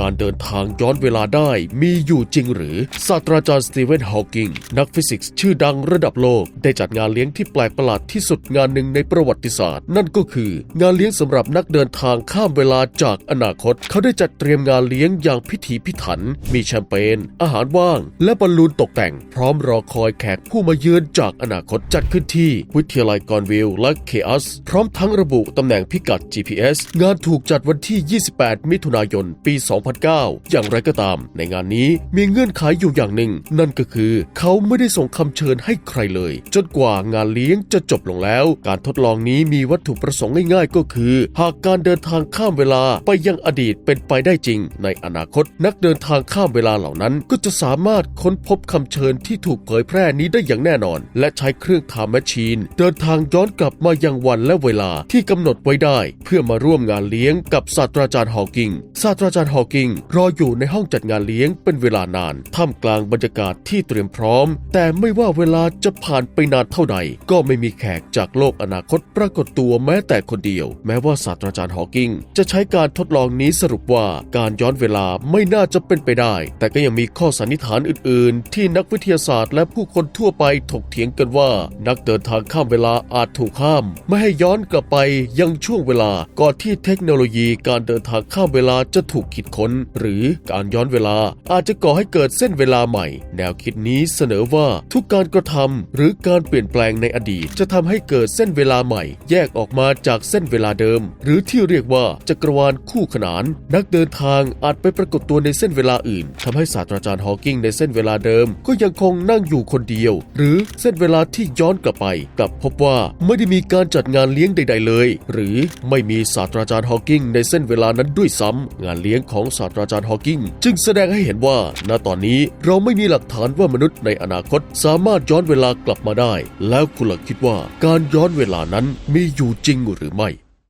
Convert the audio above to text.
การเดินทางย้อนเวลาได้มีอยู่จริงหรือ ศาสตราจารย์สตีเวนฮอว์กิงนักฟิสิกส์ชื่อดังระดับโลก ได้จัดงานเลี้ยงที่แปลกประหลาดที่สุดงานหนึ่งในประวัติศาสตร์ นั่นก็คืองานเลี้ยงสำหรับนักเดินทางข้ามเวลาจากอนาคต เขาได้จัดเตรียมงานเลี้ยงอย่างพิถีพิถัน มีแชมเปญอาหารว่าง และบอลลูนตกแต่ง พร้อมรอคอยแขกผู้มาเยือนจากอนาคตจัดขึ้นที่ วิทยาลัยกอนวิลและเคอัสพร้อมทั้งระบุตำแหน่งพิกัด GPS งานถูกจัดวันที่ 28 มิถุนายน ปี2009 อย่างไรก็ตาม ในงานนี้มีเงื่อนไขอยู่อย่างหนึ่ง นั่นก็คือเขาไม่ได้ส่งคำเชิญให้ใครเลย จนกว่างานเลี้ยงจะจบลงแล้ว การทดลองนี้มีวัตถุประสงค์ง่ายๆ ก็คือ หากการเดินทางข้ามเวลาไปยังอดีตเป็นไปได้จริง ในอนาคตนักเดินทางข้ามเวลาเหล่านั้น ก็จะสามารถค้นพบคำเชิญที่ถูกเผยแพร่นี้ได้อย่างแน่นอน และใช้เครื่องไทม์แมชชีน เดินทางย้อนกลับมายังวันและเวลาที่กำหนดไว้ได้ เพื่อมาร่วมงานเลี้ยงกับศาสตราจารย์ฮอว์กิงศาสตราจารย์ฮอว์กิงรออยู่ในห้องจัดงานเลี้ยงเป็นเวลานาน ท่ามกลางบรรยากาศที่เตรียมพร้อม แต่ไม่ว่าเวลาจะผ่านไปนานเท่าใด ก็ไม่มีแขกจากโลกอนาคตปรากฏตัวแม้แต่คนเดียว แม้ว่าศาสตราจารย์ฮอว์กิงจะใช้การทดลองนี้สรุปว่าการย้อนเวลาไม่น่าจะเป็นไปได้ แต่ก็ยังมีข้อสันนิษฐานอื่น ๆ ที่นักวิทยาศาสตร์ และผู้คนทั่วไปถกเถียงกันว่า นักเดินทางข้ามเวลาอาจถูกห้าม ไม่ให้ย้อนกลับไปยังช่วงเวลาก่อนที่เทคโนโลยีการเดินทางข้ามเวลาจะถูกคิดค้น หรือการย้อนเวลาอาจจะก่อให้เกิดเส้นเวลาใหม่ แนวคิดนี้เสนอว่าทุกการกระทำหรือการเปลี่ยนแปลงในอดีต จะทำให้เกิดเส้นเวลาใหม่ แยกออกมาจากเส้นเวลาเดิม หรือที่เรียกว่าจักรวาลคู่ขนาน นักเดินทางอาจไปปรากฏตัวในเส้นเวลาอื่นทำให้ศาสตราจารย์ฮอว์กิงในเส้นเวลาเดิม ก็ยังคงนั่งอยู่คนเดียว หรือเส้นเวลาที่ย้อนกลับไป กลับพบว่าไม่ได้มีการจัดงานเลี้ยงใด ๆ เลย หรือไม่มีศาสตราจารย์ฮอว์กิงในเส้นเวลานั้นด้วยซ้ำงานเลี้ยงของของศาสตราจารย์ฮอว์กิงจึงแสดงให้เห็นว่า ณตอนนี้เราไม่มีหลักฐานว่ามนุษย์ในอนาคตสามารถย้อนเวลากลับมาได้ แล้วคุณล่ะคิดว่าการย้อนเวลานั้นมีอยู่จริงหรือไม่